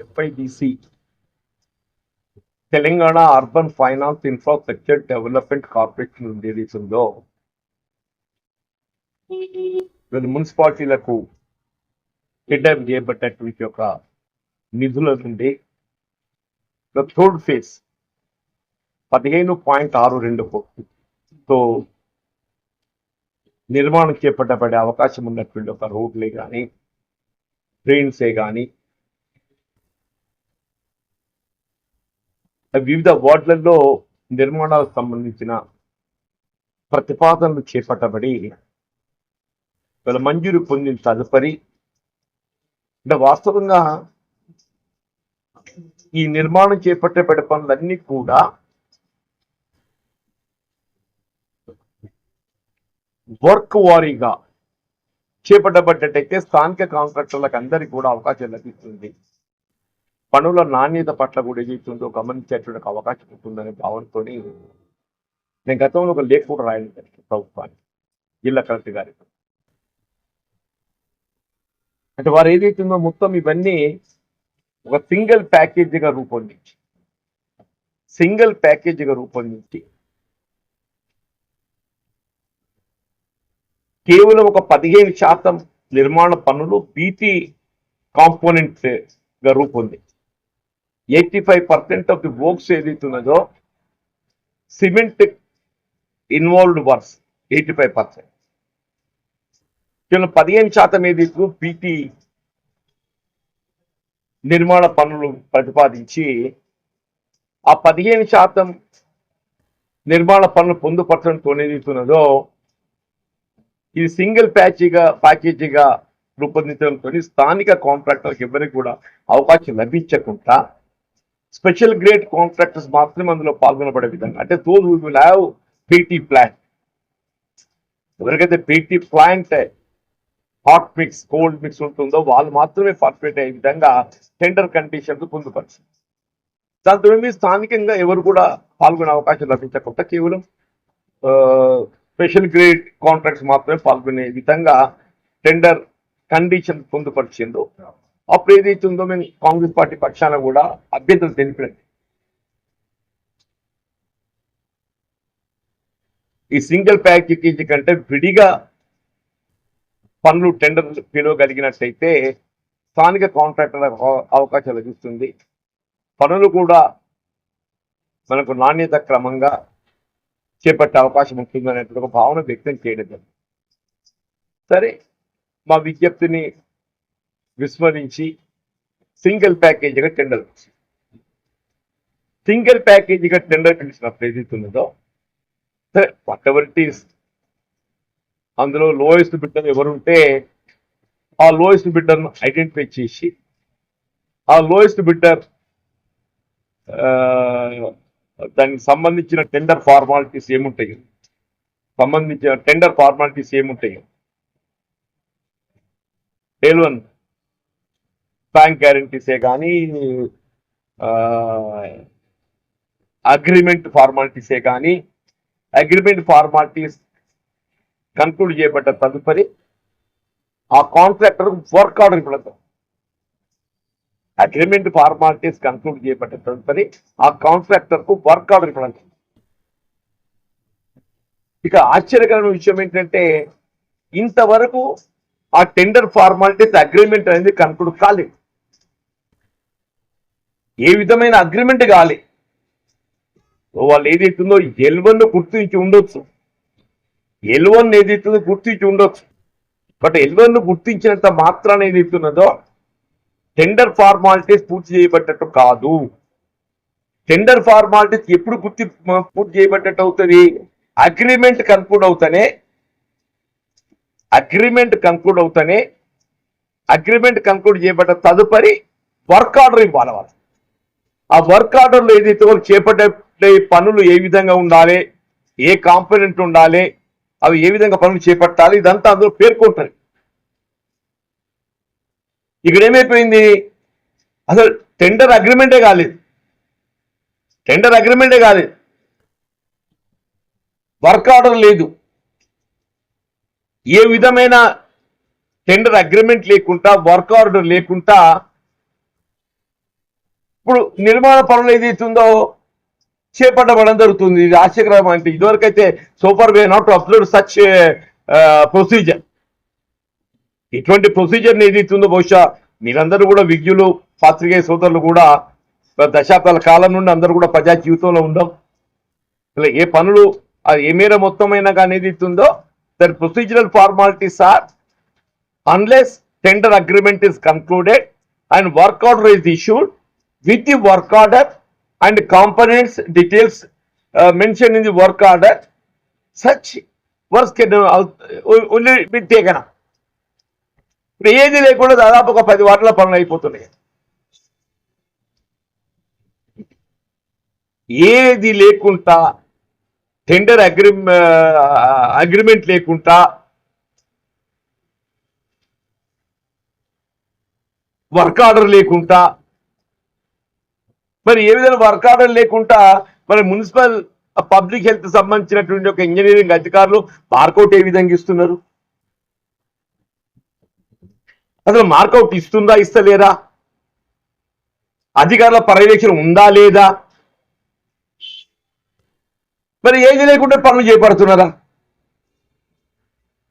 FIDC Telangana urban finance infrastructure development corporation ఉంది? మున్సిపాలిటీలకు kidnap చేయబడ్డటువంటి ఒక నిధుల నుండి థర్డ్ ఫేజ్ పదిహేను పాయింట్ ఆరు రెండు కోట్లతో నిర్మాణం చేపట్టబడే అవకాశం ఉన్నటువంటి ఒక రోడ్లే కానీ ట్రైన్సే కానీ వివిధ వార్డులలో నిర్మాణాలకు సంబంధించిన ప్రతిపాదనలు చేపట్టబడి వీళ్ళ మంజూరు పొందిన తదుపరి అంటే వాస్తవంగా ఈ నిర్మాణం చేపట్టబడే పనులన్నీ కూడా వర్క్ వారీగా చేపట్టబడ్డట్టయితే స్థానిక కాంట్రాక్టర్లకు అందరికీ కూడా అవకాశం లభిస్తుంది. పనుల నాణ్యత పట్ల కూడా ఏదైతుందో గమనించేటువంటి అవకాశం ఉంటుందనే భావనతో నేను గతంలో ఒక లేఖ కూడా రాయడం జరిగింది ప్రభుత్వానికి జిల్లా కలెక్టర్ గారికి అంటే వారు ఏదైతుందో మొత్తం ఇవన్నీ ఒక సింగిల్ ప్యాకేజీగా రూపొందించి సింగిల్ ప్యాకేజీగా రూపొందించి కేవలం ఒక పదిహేను శాతం నిర్మాణ పనులు బీటీ కాంపోనెంట్గా రూపొందించి eighty five percent of the works ఏదైతున్నదో cement involved works eighty five percent కేవలం పదిహేను శాతం ఏదైతే పీటీ నిర్మాణ పనులు ప్రతిపాదించి ఆ పదిహేను శాతం నిర్మాణ పనులు పొందుపరచడంతో ఏదైతున్నదో ఇది సింగిల్ ప్యాచీగా ప్యాకేజీగా రూపొందించడంతో స్థానిక కాంట్రాక్టర్కి ఎవరికి కూడా అవకాశం లభించకుండా స్పెషల్ గ్రేడ్ కాంట్రాక్టర్స్ మాత్రమే అందులో పాల్గొనబడే విధంగా. అంటే those will have PT plant ఎవరికైతే PT plant hot mix cold mix ఉంటుందో వాళ్ళు మాత్రమే పార్టిసిపేట్ అయ్యే విధంగా టెండర్ కండిషన్స్ పొందుపరిచింది దాంతో ఏమి స్థానికంగా ఎవరు కూడా పాల్గొనే అవకాశం లభించకుండా కేవలం స్పెషల్ గ్రేడ్ కాంట్రాక్ట్స్ మాత్రమే పాల్గొనే విధంగా టెండర్ కండిషన్ పొందుపరిచిందో అప్పుడు ఏదైతే ఉందో మేము కాంగ్రెస్ పార్టీ పక్షాన కూడా అభ్యంతరం తెలిపినట్టు. ఈ సింగిల్ ప్యాకేజీ కంటే విడిగా పనులు టెండర్ పిలవగలిగినట్టయితే స్థానిక కాంట్రాక్టర్ అవకాశం లభిస్తుంది. పనులు కూడా మనకు నాణ్యత క్రమంగా చేపట్టే అవకాశం ఉంటుంది అనేటువంటి ఒక భావన వ్యక్తం చేయడం సరే మా విజ్ఞప్తిని విస్మరించి సింగిల్ ప్యాకేజీగా టెండర్ సింగిల్ ప్యాకేజీగా టెండర్ పిలిచినప్పుడు ఏదైతే ఉన్నదో సరే వాట్ ఎవర్ ఇట్ ఈస్ అందులో లోయెస్ట్ బిడ్డర్ ఎవరుంటే ఆ లోయెస్ట్ బిడ్డర్ను ఐడెంటిఫై చేసి ఆ లోయెస్ట్ బిడ్డర్ దానికి సంబంధించిన టెండర్ ఫార్మాలిటీస్ ఏముంటాయి? సంబంధించిన టెండర్ ఫార్మాలిటీస్ ఏముంటాయి? వన్ బ్యాంక్ గ్యారంటీసే కానీ అగ్రిమెంట్ ఫార్మాలిటీసే కానీ అగ్రిమెంట్ ఫార్మాలిటీస్ కన్క్లూడ్ చేయబడ్డ తదుపరి ఆ కాంట్రాక్టర్ వర్క్ ఆర్డర్ ఇవ్వడం అగ్రిమెంట్ ఫార్మాలిటీస్ కన్క్లూడ్ చేయబడ్డ తదుపరి ఆ కాంట్రాక్టర్కు వర్క్ ఆర్డర్ ఇవ్వడం ఇక ఆశ్చర్యకరమైన విషయం ఏంటంటే ఇంతవరకు ఆ టెండర్ ఫార్మాలిటీస్ అగ్రిమెంట్ అనేది కన్క్లూడ్ కాలేదు. ఏ విధమైన అగ్రిమెంట్ కాలే. వాళ్ళు ఏదైతుందో ఎల్వన్ గుర్తించి ఉండొచ్చు. ఎల్వన్ ఏదైతుందో గుర్తించి ఉండొచ్చు. బట్ ఎల్వన్ గుర్తించినంత మాత్రాన్ని ఏదైతున్నదో టెండర్ ఫార్మాలిటీస్ పూర్తి చేయబడ్డట్టు కాదు. టెండర్ ఫార్మాలిటీస్ ఎప్పుడు పూర్తి పూర్తి చేయబడ్డట్టు అవుతుంది? అగ్రిమెంట్ కన్క్లూడ్ అవుతానే అగ్రిమెంట్ కన్క్లూడ్ అవుతానే అగ్రిమెంట్ కన్క్లూడ్ చేయబడ్డ తదుపరి వర్క్ ఆర్డర్ ఇవ్వాలి వాళ్ళు ఆ వర్క్ ఆర్డర్లో ఏదైతే వాళ్ళు చేపట్టే పనులు ఏ విధంగా ఉండాలి ఏ కాంపోనెంట్ ఉండాలి అవి ఏ విధంగా పనులు చేపట్టాలి ఇదంతా అందులో పేర్కొంటారు. ఇక్కడ ఏమైపోయింది? అసలు టెండర్ అగ్రిమెంటే కాలేదు. టెండర్ అగ్రిమెంటే కాలేదు. వర్క్ ఆర్డర్ లేదు. ఏ విధమైన టెండర్ అగ్రిమెంట్ లేకుండా వర్క్ ఆర్డర్ లేకుండా ఇప్పుడు నిర్మాణ పనులు ఏదైతుందో చేపట్టబడడం జరుగుతుంది. ఇది ఆశ్చర్యకరం అంటే ఇదివరకైతే super way not upload such procedure ఇటువంటి ప్రొసీజర్ ఏదైతుందో బహుశా మీరందరూ కూడా విజ్ఞులు పాత్రికేయ సోదరులు కూడా దశాబ్దాల కాలం నుండి అందరూ కూడా ప్రజా జీవితంలో ఉండం. ఇలా ఏ పనులు అది ఏ మేర మొత్తమైనా కానీ ఏది ఇస్తుందో there procedural formalities are unless tender agreement is concluded and work order is issued with the work order and components details mention in the work order such works can only be taken ఇప్పుడు ఏది లేకుండా దాదాపు ఒక పది వాటిల పనులు అయిపోతున్నాయి. ఏది లేకుండా టెండర్ అగ్రి అగ్రిమెంట్ లేకుండా వర్క్ ఆర్డర్ లేకుండా మరి ఏ విధంగా వర్క్ ఆర్డర్ లేకుండా మరి మున్సిపల్ పబ్లిక్ హెల్త్ సంబంధించినటువంటి ఒక ఇంజనీరింగ్ అధికారులు మార్కౌట్ ఏ విధంగా ఇస్తున్నారు? అసలు మార్కౌట్ ఇస్తుందా ఇస్తలేరా అధికారుల పర్యవేక్షణ ఉందా లేదా? మరి ఏది లేకుండా పనులు చేపడుతున్నారా?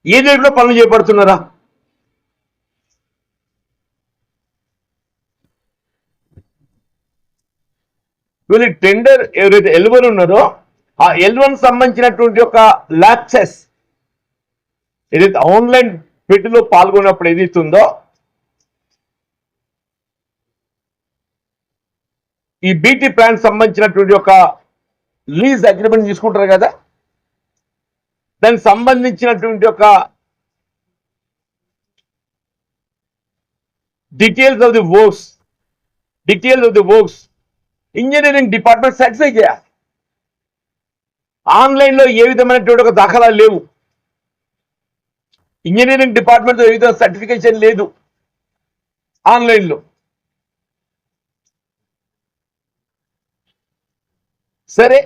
ఏది లేకుండా పనులు చేపడుతున్నారా? వీళ్ళు టెండర్ ఎవరైతే ఎల్వన్ ఉన్నదో ఆ ఎల్వన్ సంబంధించినటువంటి ఒక లాక్సెస్ ఏదైతే ఆన్లైన్ పెట్టిలో పాల్గొన్నప్పుడు ఏదైతుందో ఈ బీటీ ప్లాన్ సంబంధించినటువంటి ఒక లీజ్ అగ్రిమెంట్ తీసుకుంటారు కదా? దానికి సంబంధించినటువంటి ఒక details of the works details of the works engineering department satisfy చేయాలి. ఆన్లైన్లో ఏ విధమైనటువంటి ఒక దాఖలాలు లేవు. ఇంజనీరింగ్ డిపార్ట్మెంట్ ఏ విధంగా సర్టిఫికేషన్ లేదు. ఆన్లైన్లో. సరే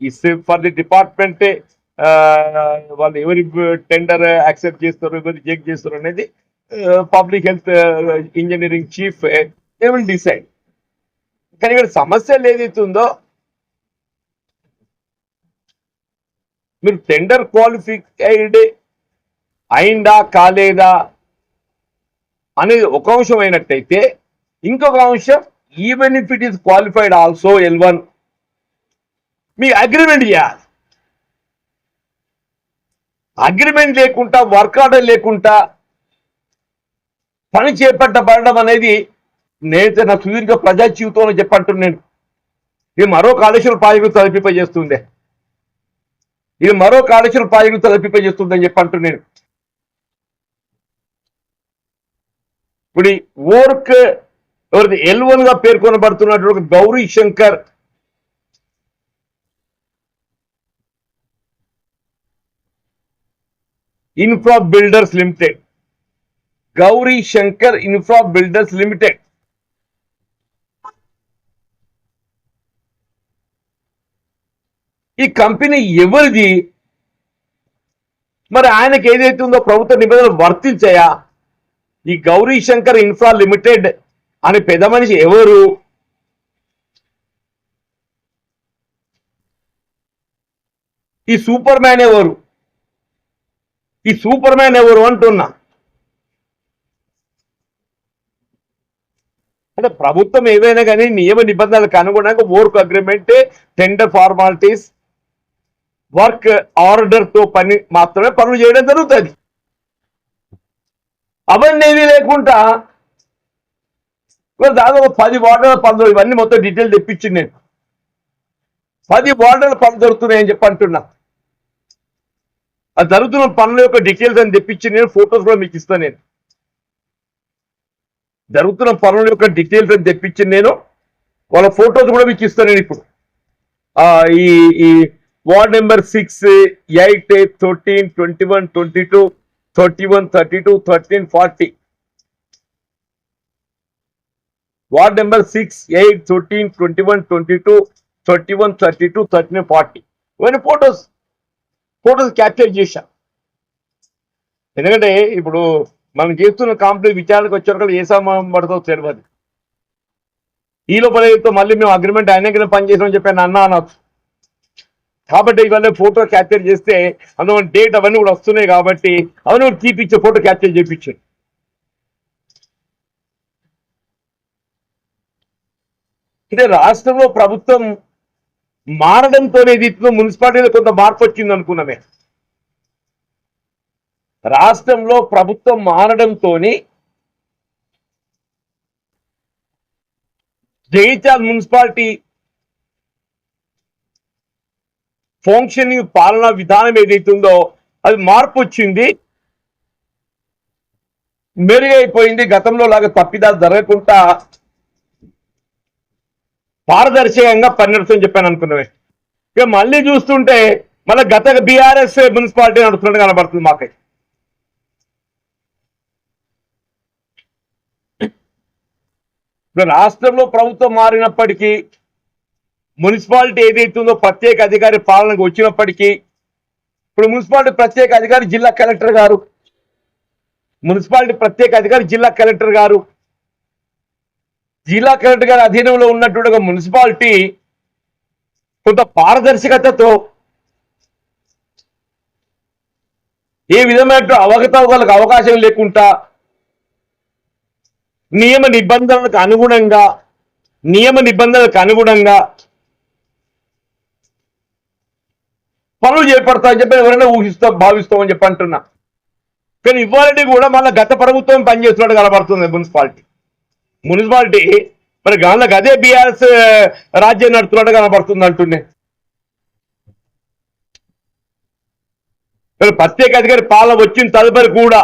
ఈ ఫర్ ది డిపార్ట్మెంట్ వాళ్ళు ఎవరి టెండర్ యాక్సెప్ట్ చేస్తారు ఎవరు చెక్ చేస్తారు అనేది public health engineering chief they will decide కానీ ఇక్కడ సమస్యలు ఏదైతే ఉందో మీరు టెండర్ క్వాలిఫైడ్ అయిందా కాలేదా అనేది ఒక అంశం అయినట్టయితే ఇంకొక అంశం even if it is qualified also L one me agreement చేయాలి. అగ్రిమెంట్ లేకుండా వర్క్ ఆర్డర్ లేకుండా పని చేపట్టబడడం అనేది నేనైతే నా సుదీర్ఘ ప్రజా జీవితంలో చెప్పంటున్నాను ఇది మరో కాళేశ్వర ప్రాజెక్టు చేస్తుంది ఇది మరో కాళేశ్వర ప్రాజెక్టు తలపింపజేస్తుందని చెప్పంటున్నాను ఇప్పుడు ఈ వర్క్ ఎవరిది ఎల్వన్గా పేర్కొనబడుతున్నటువంటి Gauri Shankar. Infra builders limited. Gauri Shankar infra builders limited. ఈ కంపెనీ ఎవరిది? మరి ఆయనకి ఏదైతే ఉందో ప్రభుత్వ నిబంధనలు వర్తించాయా? ఈ గౌరీ శంకర్ ఇన్ఫ్రా లిమిటెడ్ అనే పెద్ద మనిషి ఎవరు? ఈ సూపర్ మ్యాన్ ఎవరు? ఈ సూపర్ మ్యాన్ ఎవరు అంటున్నా? అంటే ప్రభుత్వం ఏవైనా కానీ నియమ నిబంధనలకు అనుగుణంగా work agreement tender formalities work ఆర్డర్తో పని మాత్రమే పనులు చేయడం జరుగుతుంది. అవన్నీ ఏమీ లేకుండా దాదాపు పది వార్డుల పనులు ఇవన్నీ మొత్తం డీటెయిల్ తెప్పించింది నేను. పది వార్డుల పనులు జరుగుతున్నాయని చెప్పి అంటున్నా. అది జరుగుతున్న పనుల యొక్క డీటెయిల్స్ అని తెప్పించి నేను ఫొటోస్ కూడా మీకు ఇస్తాను నేను. జరుగుతున్న పనుల యొక్క డీటెయిల్స్ అని తెప్పించి నేను వాళ్ళ ఫొటోస్ కూడా మీకు ఇస్తాను నేను ఇప్పుడు. ఆ, ఈ ward number six eight thirteen twenty one twenty two thirty one thirty two thirteen forty. Ward number six eight thirteen twenty one twenty two thirty one thirty two thirteen forty. ఇవన్నీ photos. Photos capture చేశాం. ఎందుకంటే ఇప్పుడు మనం చేస్తున్న complaint విచారణకు వచ్చేవరకు ఏ సమయం పడుతుందో తెలియదు ఈ లోపల మళ్ళీ మేము అగ్రిమెంట్ అయినా పని పనిచేసామని చెప్పాను అన్న అనొచ్చు కాబట్టి ఇవన్నీ ఫోటో క్యాప్చర్ చేస్తే అందులో డేట్ అవన్నీ కూడా వస్తున్నాయి కాబట్టి అవన్నీ కూడా తీపిచ్చే ఫోటో క్యాప్చర్ చేయించారు అంటే రాష్ట్రంలో ప్రభుత్వం మారడంతో దీంట్లో మున్సిపాలిటీలో కొంత మార్పు వచ్చింది అనుకున్నామే. రాష్ట్రంలో ప్రభుత్వం మారడంతో జగిత్యాల మున్సిపాలిటీ ఫంక్షనింగ్ పాలనా విధానం ఏదైతుందో అది మార్పు వచ్చింది మెరుగైపోయింది. గతంలో లాగా తప్పిదా జరగకుండా పారదర్శకంగా పనినడుతుందని చెప్పాను అనుకున్నవే ఇక మళ్ళీ చూస్తుంటే మళ్ళీ గత బీఆర్ఎస్ మున్సిపాలిటీ నడుస్తున్నట్టు కనబడుతుంది మాకై రాష్ట్రంలో ప్రభుత్వం మారినప్పటికీ మున్సిపాలిటీ ఏదైతుందో ప్రత్యేక అధికారి పాలనకు వచ్చినప్పటికీ ఇప్పుడు మున్సిపాలిటీ ప్రత్యేక అధికారి జిల్లా కలెక్టర్ గారు మున్సిపాలిటీ ప్రత్యేక అధికారి జిల్లా కలెక్టర్ గారు జిల్లా కలెక్టర్ గారి అధీనంలో ఉన్నటువంటి ఒక మున్సిపాలిటీ కొంత పారదర్శకతతో ఏ విధమైన అవకతవకలకు అవకాశం లేకుండా నియమ నిబంధనలకు అనుగుణంగా నియమ నిబంధనలకు అనుగుణంగా పనులు చేపడతామని చెప్పి ఎవరైనా ఊహిస్తాం భావిస్తామని చెప్పి అంటున్నా. కానీ ఇవ్వాలంటే కూడా మళ్ళీ గత ప్రభుత్వం పనిచేస్తున్నట్టు కనబడుతుంది మున్సిపాలిటీ. మున్సిపాలిటీ మరి గాళ్ళకి అదే బీఆర్ఎస్ రాజ్యం నడుతున్నట్టు కనబడుతుంది అంటుండే. ప్రత్యేక అధికారి పాలన వచ్చిన తదుపరి కూడా.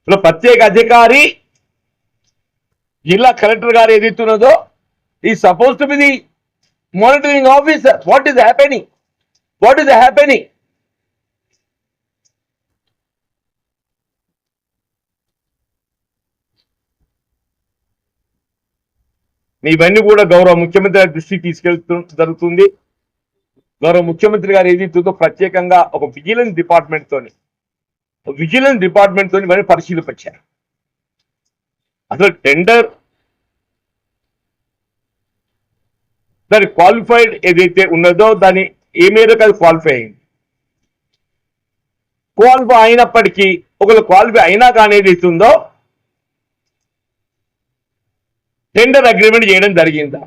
ఇప్పుడు ప్రత్యేక అధికారి జిల్లా కలెక్టర్ గారు ఏదైతున్నదో ఈ suppose to be the monitoring officer what is happening what is happening ఇవన్నీ కూడా గౌరవ ముఖ్యమంత్రి గారి దృష్టికి తీసుకెళ్తూ జరుగుతుంది. గౌరవ ముఖ్యమంత్రి గారు ఏదైతుందో ప్రత్యేకంగా ఒక విజిలెన్స్ డిపార్ట్మెంట్ తోని విజిలెన్స్ డిపార్ట్మెంట్ తోని ఇవన్నీ పరిశీలిపచ్చారు. అసలు టెండర్ దాని క్వాలిఫైడ్ ఏదైతే ఉన్నదో దాని ఏ మేరకు అది క్వాలిఫై అయింది క్వాలిఫై అయినప్పటికీ ఒకవేళ క్వాలిఫై అయినా కానీ ఏదైతే ఉందో టెండర్ అగ్రిమెంట్ చేయడం జరిగిందా?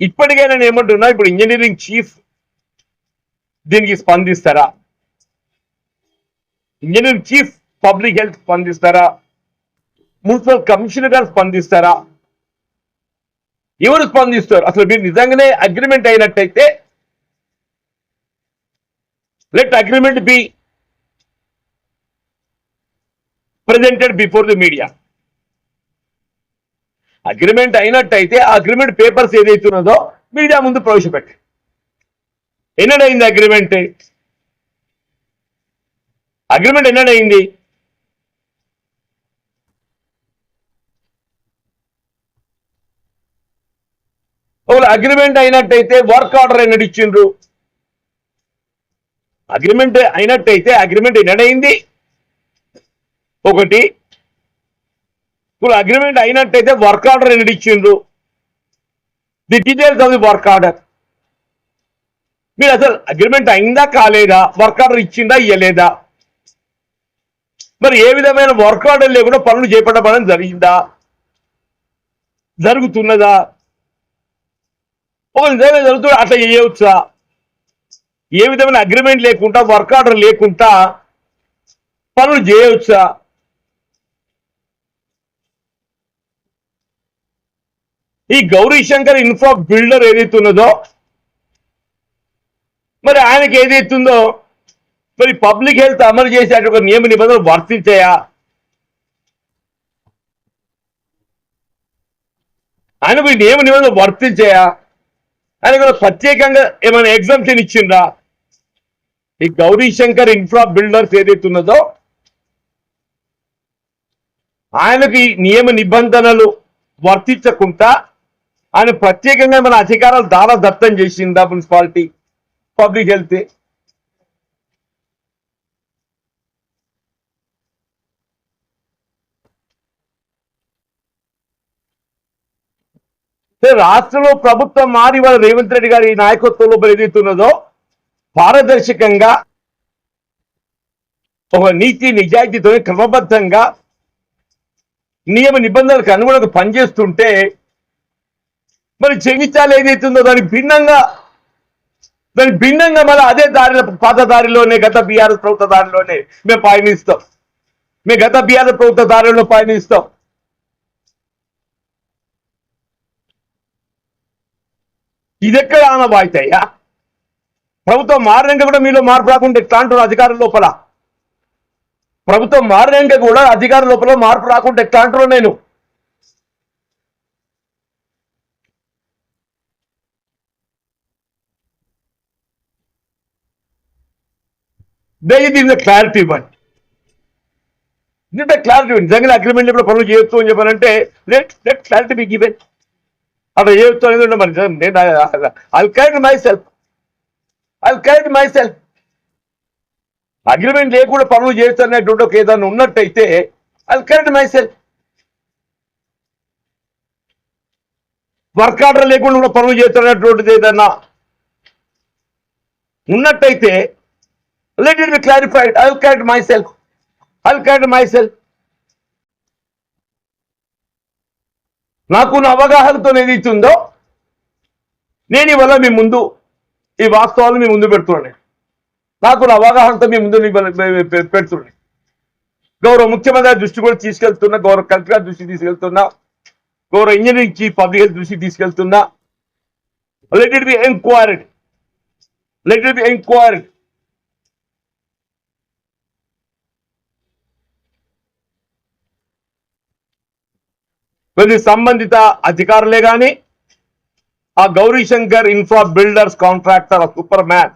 ఇప్పటికైనా నేను ఏమంటున్నా ఇప్పుడు ఇంజనీరింగ్ చీఫ్ దీనికి స్పందిస్తారా? ఇంజనీరింగ్ చీఫ్ పబ్లిక్ హెల్త్ స్పందిస్తారా? మున్సిపల్ కమిషనర్ గారు స్పందిస్తారా? ఎవరు స్పందిస్తారు? అసలు మీరు నిజంగానే అగ్రిమెంట్ అయినట్టయితే let agreement be presented before the media agreement అయినట్టయితే ఆ అగ్రిమెంట్ పేపర్స్ ఏదైతే ఉన్నదో మీడియా ముందు ప్రవేశపెట్టి. ఎన్నడైంది అగ్రిమెంట్ అగ్రిమెంట్ ఎన్నడైంది? ఒకవేళ అగ్రిమెంట్ అయినట్టయితే వర్క్ ఆర్డర్ అయినట్టు ఇచ్చిండ్రు. అగ్రిమెంట్ అయినట్టయితే అగ్రిమెంట్ ఎన్నడైంది? ఒకటి. ఇప్పుడు అగ్రిమెంట్ అయినట్టయితే వర్క్ ఆర్డర్ ఎన్నడు ఇచ్చిండ్రు. The details of the work order మీరు అసలు అగ్రిమెంట్ అయిందా కాలేదా? వర్క్ ఆర్డర్ ఇచ్చిందా ఇయ్యలేదా? మరి ఏ విధమైన వర్క్ ఆర్డర్ లేకుండా పనులు చేపట్టడం జరిగిందా? జరుగుతున్నదా? ఒక నిజమే జరుగుతుంది అట్లా చేయవచ్చా ఏ విధమైన అగ్రిమెంట్ లేకుండా వర్క్ ఆర్డర్ లేకుండా పనులు చేయవచ్చా ఈ గౌరీ శంకర్ ఇన్ఫ్రా బిల్డర్ ఏదైతే ఉన్నదో మరి ఆయనకి ఏదైతుందో మరి పబ్లిక్ హెల్త్ అమలు చేసేటువంటి నియమ నిబంధనలు వర్తించాయా? ఆయనకు ఈ నియమ నిబంధనలు వర్తించాయా? ఆయన కూడా ప్రత్యేకంగా ఏమైనా ఎగ్జామ్షన్ ఇచ్చిండ్రా? ఈ గౌరీ శంకర్ ఇన్ఫ్రా బిల్డర్స్ ఏదైతే ఉన్నదో ఆయనకి నియమ నిబంధనలు వర్తించకుండా ఆయన ప్రత్యేకంగా మన అధికారాలు దారా దత్తం చేసిందా మున్సిపాలిటీ పబ్లిక్ హెల్త్ రాష్ట్రంలో ప్రభుత్వం మారి వాళ్ళ రేవంత్ రెడ్డి గారి నాయకత్వంలో బయలుతున్నదో పారదర్శకంగా ఒక నీతి నిజాయితీతో క్రమబద్ధంగా నియమ నిబంధనలకు అనుగుణంగా పనిచేస్తుంటే మరి జగిత్యాల ఏదైతుందో దానికి భిన్నంగా దానికి భిన్నంగా మళ్ళీ అదే దారిలో పాత దారిలోనే గత బీఆర్ఎస్ ప్రభుత్వ దారిలోనే మేము పయనిస్తాం. మేము గత బీఆర్ఎస్ ప్రభుత్వ దారిలో పయనిస్తాం. ఇదెక్కడ ఆనవాయితయ్యా ప్రభుత్వం మారినాక కూడా మీలో మార్పు రాకుండా ఎట్లా అంటారు అధికారుల లోపల. ప్రభుత్వం మారినాక కూడా అధికారుల లోపల మార్పు రాకుండా ఎట్లా అంటారు నేను. దయచేసి క్లారిటీ ఇవ్వండి ఎందుకంటే క్లారిటీ ఇవ్వండి నిజంగా అగ్రిమెంట్ కూడా పనులు చేయొచ్చు అని చెప్పారంటే లెట్ లెట్ క్లారిటీ మీకు ఇవ్వండి అక్కడ చేయొచ్చు అనేది ఉంటే మరి. నేను I clarity myself I clarity myself agreement లేకుండా పనులు చేస్తున్నటువంటి ఒక ఏదైనా ఉన్నట్టయితే I clarity myself work order లేకుండా కూడా పనులు చేస్తున్నటువంటిది ఏదన్నా ఉన్నట్టయితే let it be clarified I clarity myself I clarity myself నాకున్న అవగాహనతో ఏదైతుందో నేను ఇవాళ మీ ముందు ఈ వాస్తవాలు మీ ముందు పెడుతున్నాను. నాకు అవగాహనతో మీ ముందు పెడుతున్నాను. గౌరవ ముఖ్యమంత్రి దృష్టి కూడా తీసుకెళ్తున్నా గౌరవ కలెక్టర్ దృష్టి తీసుకెళ్తున్నా గౌరవ ఇంజనీరింగ్ చీఫ్ పబ్లిక్ హెల్త్ దృష్టి తీసుకెళ్తున్నా. Let it be enquired let it be enquired కొన్ని సంబంధిత అధికారులే కానీ ఆ Gauri Shankar infra builders contractor super man.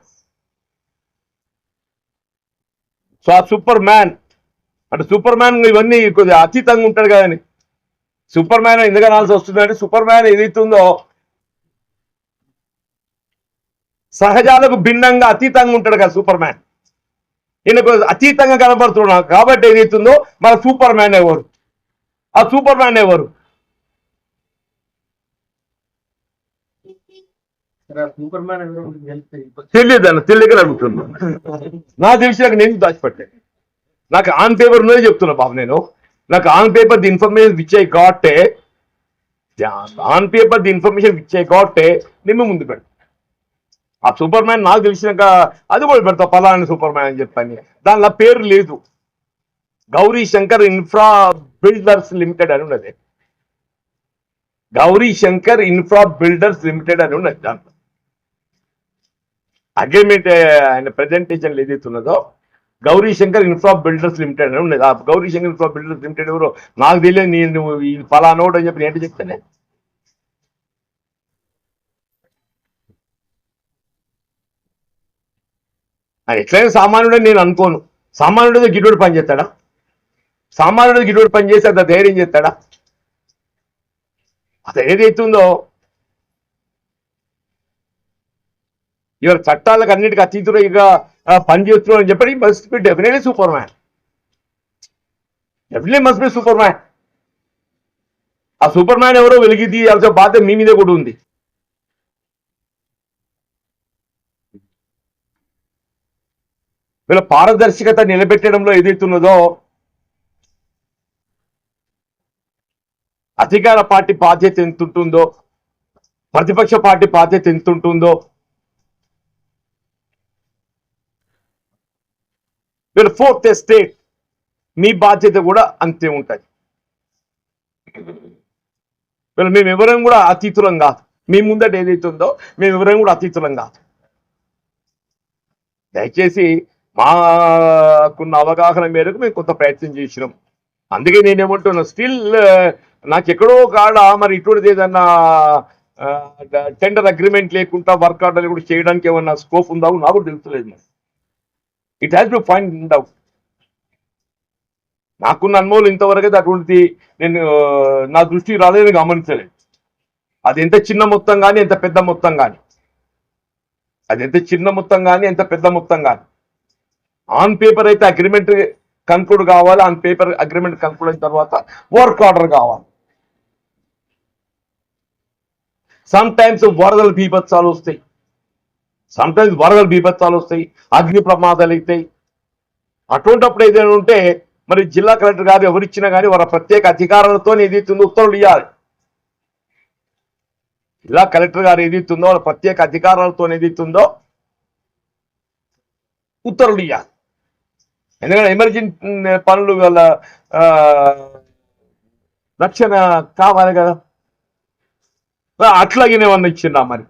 So ఆ సూపర్ మ్యాన్ అంటే సూపర్ మ్యాన్ ఇవన్నీ కొద్దిగా అతీతంగా ఉంటాడు కదండి. సూపర్ మ్యాన్ ఎందుకు అనాల్సి వస్తుంది అంటే సూపర్ మ్యాన్ ఏదైతుందో సహజాలకు భిన్నంగా అతీతంగా ఉంటాడు కదా సూపర్ మ్యాన్. ఈయనకు అతీతంగా కనబడుతున్నాడు. కాబట్టి ఏదైతుందో మన సూపర్ మ్యాన్ ఎవరు? ఆ సూపర్ మ్యాన్ ఎవరు? తెలియదన్న మ్యాన్ తెలియక అడుగుతున్నా. నా తెలిసినాక నేను దాచిపెట్టాను నాకు ఆన్ పేపర్ ఉన్నదే చెప్తున్నా బాబు నేను. నాకు on paper the information which I got on paper the information which I got నేను ముందు పెడతాను ఆ సూపర్ మ్యాన్ నాకు తెలిసినాక అది కూడా పెడతా పలానా సూపర్ మ్యాన్ అని చెప్పని. దానిలో పేరు లేదు. Gauri Shankar infra builders limited అని ఉన్నది. Gauri Shankar infra builders limited అని ఉన్నది దాంట్లో. అగ్రిమెంట్ ఆయన ప్రెజెంటేషన్ ఏదైతే ఉన్నదో Gauri Shankar infra builders limited అని ఉండేది ఆ Gauri Shankar infra builders limited ఎవరు? నాకు తెలియదు నేను ఈ ఫలానోడు అని చెప్పి ఏంటి చెప్తానే? ఎట్లయినా సామాన్యుడని నేను అనుకోను. సామాన్యుడితో గిడ్డోడు పని చేస్తాడా? సామాన్యుడితో గిడ్డోడు పని చేసి అంత ధైర్యం చేస్తాడా? అతను ఏదైతుందో ఇవాళ చట్టాలకు అన్నిటికీ ఇక పనిచేస్తున్నావు అని చెప్పి must be definitely super man definitely must be super man ఆ సూపర్ మ్యాన్ ఎవరో వెలిగి తీయాల్సిన బాధ్యత మీ మీదే కూడా ఉంది. వీళ్ళ పారదర్శకత నిలబెట్టడంలో ఏదైతున్నదో అధికార పార్టీ బాధ్యత ఎంత ఉంటుందో ప్రతిపక్ష పార్టీ బాధ్యత ఎంత ఉంటుందో వీళ్ళు ఫోర్త్ ఎస్టేట్. మీ బాధ్యత కూడా అంతే ఉంటుంది. వీళ్ళు మేము ఎవరం కూడా అతీతులం కాదు. మీ ముందట ఏదైతే ఉందో మేము ఎవరం కూడా అతీతులం కాదు. దయచేసి మాకున్న అవగాహన మేరకు మేము కొంత ప్రయత్నం చేసినాం. అందుకే నేనేమంటున్నా స్టిల్ నాకు ఎక్కడో కాడ మరి ఇటువంటిది ఏదన్నా టెండర్ అగ్రిమెంట్ లేకుండా వర్క్ ఆర్డర్ కూడా చేయడానికి ఏమన్నా స్కోప్ ఉందా నాకు కూడా తెలుస్తలేదు మరి. It has to find out నాకున్న అనుభవం ఇంతవరకు అయితే అటువంటిది నేను నా దృష్టికి రాలేదని గమనించలేదు. అది ఎంత చిన్న మొత్తం కానీ ఎంత పెద్ద మొత్తం కానీ అది ఎంత చిన్న మొత్తం కానీ ఎంత పెద్ద మొత్తం కానీ ఆన్ పేపర్ అయితే అగ్రిమెంట్ కన్క్లూడ్ కావాలి ఆన్ పేపర్ అగ్రిమెంట్ కన్క్లూడ్ అయిన తర్వాత వర్క్ ఆర్డర్ కావాలి. సమ్ టైమ్స్ వరదలు బీభత్సాలు వస్తాయి. సమ్టైమ్స్ వరదలు బీభత్సాలు వస్తాయి అగ్ని ప్రమాదాలు అవుతాయి. అటువంటిప్పుడు ఏదైనా ఉంటే మరి జిల్లా కలెక్టర్ గారు ఎవరిచ్చినా కానీ వారి ప్రత్యేక అధికారాలతో ఏదైతుందో ఉత్తర్వులు ఇవ్వాలి జిల్లా కలెక్టర్ గారు ఏదైతుందో వాళ్ళ ప్రత్యేక అధికారాలతో ఏదైతుందో ఉత్తర్వులు ఇవ్వాలి ఎందుకంటే ఎమర్జెన్సీ పనులు వల్ల రక్షణ కావాలి కదా. అట్లాగే ఏమన్నా ఇచ్చిందా మరి?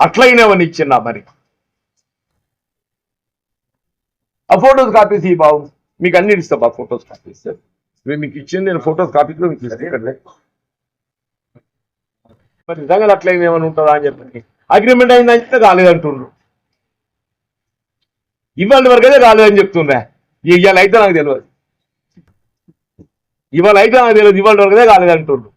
అట్లాగినేమన్నా ఇచ్చిందా మరి. ఆ ఫోటోస్ కాపీస్ ఈ బాబు. మీకు అన్ని ఇస్తా బా ఫోటోస్ కాపీస్ మేము మీకు ఇచ్చింది నేను ఫోటోస్ కాపీస్ కూడా మీకు ఇస్తాను. మరి నిజంగా అట్లా ఏమైనా ఉంటుందా అని చెప్పి. అగ్రిమెంట్ అయిందంటే కాలేదంటుండ్రు ఇవాళ వరకైతే కాలేదని చెప్తుండే ఇవాళ అయితే నాకు తెలియదు. ఇవాళ అయితే నాకు తెలియదు. ఇవాళ వరకైతే కాలేదంటుండ్రు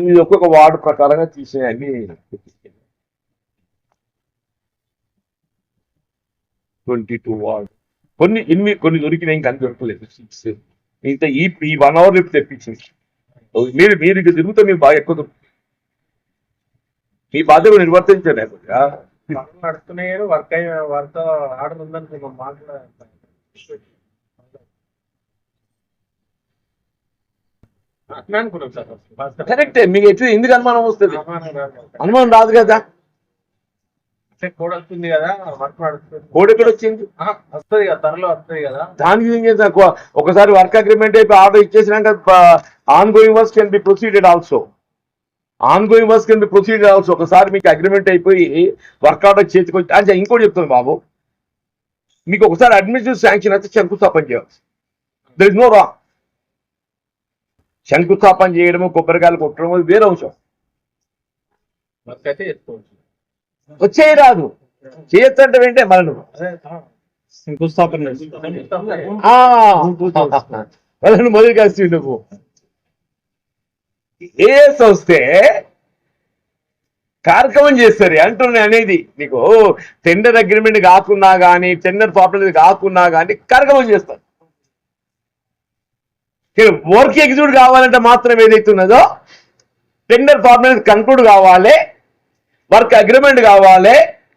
ఇది ఒక్కొక్క వార్డు ప్రకారంగా తీసేయండి ట్వంటీ టూ వార్డు. కొన్ని ఎనిమిది కొన్ని దొరికినాయి ఇంకా అన్ని దొరకలేదు. సిక్స్ ఇంత ఈ ఈ వన్ అవర్ రేపు తెప్పించింది. మీరు మీరు ఇక తిరుగుతే మీరు బాగా ఎక్కువ మీ బాధ్యత నిర్వర్తించారు కొద్దిగా నడుస్తున్నాయి వర్క్ అయ్యి వర్క్ ఆర్డర్ ఉందని కూడా అట్లా అనుకున్నాం సార్ ఫస్ట్ కరెక్టే మీకు ఎట్లా ఎందుకు అనుమానం వస్తుంది? అనుమానం రాదు. కదా. రాదు కదా? కోడ్ ఎక్కడ వచ్చింది? వస్తుంది కదా త్వరలో వస్తుంది కదా. దానికి ఒకసారి వర్క్ అగ్రిమెంట్ అయిపోయి order ఇచ్చేసినాక ongoing works can be proceeded also ongoing works can be proceeded also ఒకసారి మీకు అగ్రిమెంట్ అయిపోయి వర్క్ ఆర్డర్ చేతికి వచ్చి అంటే ఇంకోటి చెప్తాను బాబు. మీకు ఒకసారి అడ్మినిస్ట్రేటివ్ శాంక్షన్ అయితే శంకుస్థాపన చేయవచ్చు దర్ ఇస్ నో రా శంకుస్థాపన చేయడము కొబ్బరికాయలు కొట్టడం అది వేరే అంశం. వచ్చేయి రాదు చేయొచ్చు అంటే వెంటే మనం. శంకుస్థాపన వాళ్ళని మొదలు కలిసి నువ్వు ఏఎస్ వస్తే కార్యక్రమం చేస్తారు అంటున్నా అనేది నీకు టెండర్ అగ్రిమెంట్ కాకున్నా కానీ టెండర్ ప్రాపర్టీ కాకున్నా కానీ కార్యక్రమం చేస్తారు. వర్క్ ఎగ్జిక్యూట్ కావాలంటే మాత్రం ఏదైతే ఉన్నదో టెండర్ ఫార్మాలిటీ కన్క్లూడ్ కావాలి వర్క్ అగ్రిమెంట్ కావాలి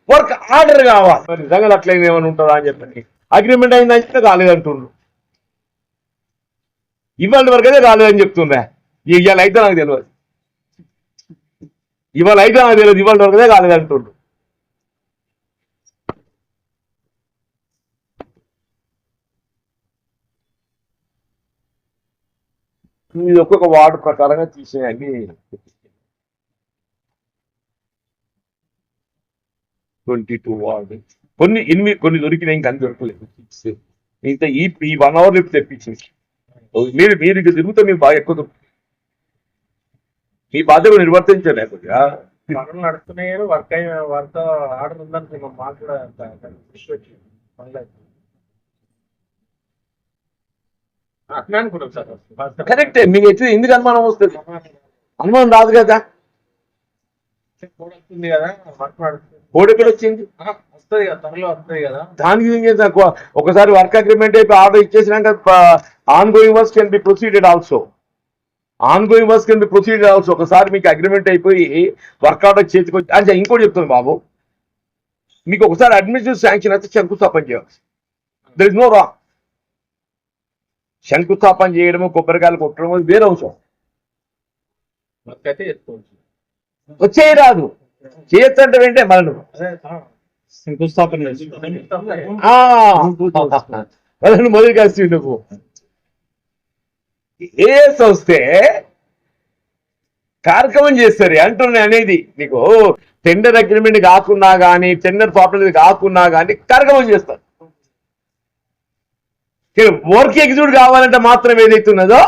వర్క్ ఆర్డర్ కావాలి. మరి నిజంగా అట్లా ఏమైనా ఉంటుందా అని చెప్పండి. అగ్రిమెంట్ అయిందంటే కాలేదంటుండ్రు ఇవాళ అయితే కాలేదని చెప్తుండ్రా. ఇవాళ అయితే నాకు తెలియదు. ఇవాళ అయితే నాకు తెలియదు. ఇవాళ వరకైతే కాలేదంటుండ్రు ఇది ఒక్కొక్క వార్డు ప్రకారంగా తీసేయండి. Twenty two ward. కొన్ని ఎనిమిది కొన్ని దొరికినాయి ఇంకా అన్ని దొరకలేదు. ఇంత ఈ ఈ వన్ అవర్ రేపు తెప్పించింది మీరు మీరు ఇక తిరుగుతే మీరు బాగా ఎక్కువ మీ బాధ్యత నిర్వర్తించారు కొద్దిగా పనులు నడుస్తున్నాయి వర్క్ అయ్యి వర్క్ ఆర్డర్ ఉందని మాకు కూడా పనులు అట్లా అనుకున్నాం సార్ ఫస్ట్ కరెక్టే మీకు ఎట్లా ఎందుకు అనుమానం వస్తుంది? అనుమానం రాదు కదా. కోడ్ వస్తుంది కదా వర్క్ నడుస్తుంది కోడ్ ఎక్కడ వచ్చింది? ఆ, వస్తుంది కదా త్వరలో వస్తుంది కదా. దానికి ఒకసారి వర్క్ అగ్రిమెంట్ అయిపోయి order ఇచ్చేసినాక ongoing works can be proceeded also ongoing works can be proceeded also ఒకసారి మీకు అగ్రిమెంట్ అయిపోయి వర్క్ ఆర్డర్ చేతికి వచ్చి అంటే ఇంకోటి చెప్తాను బాబు. మీకు ఒకసారి అడ్మినిస్ట్రేటివ్ శాంక్షన్ అయితే శంకుస్థాపన చేయవచ్చు దర్ ఇస్ నో రా శంకుస్థాపన చేయడము కొబ్బరికాయలు కొట్టడం అది వేరే అంశం. వచ్చేయి రాదు చేయొచ్చు అంటే ఆ. శంకుస్థాపన మొదలు కలిసి నువ్వు. ఏఎస్ వస్తే కార్యక్రమం చేస్తారు అంటున్నా అనేది నీకు. టెండర్ అగ్రిమెంట్ కాకున్నా కానీ టెండర్ ప్రాపర్టీ కాకున్నా కానీ కార్యక్రమం చేస్తారు. వర్క్ ఎగ్జిక్యూట్ కావాలంటే మాత్రం ఏదైతే ఉన్నదో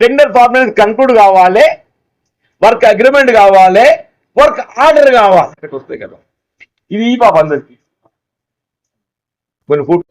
టెండర్ ఫార్మాలిటీ కన్క్లూడ్ కావాలి వర్క్ అగ్రిమెంట్ కావాలి వర్క్ ఆర్డర్ కావాలి. వస్తాయి కదా. ఇది ఈ పాప అందరికి. కొన్ని ఫుడ్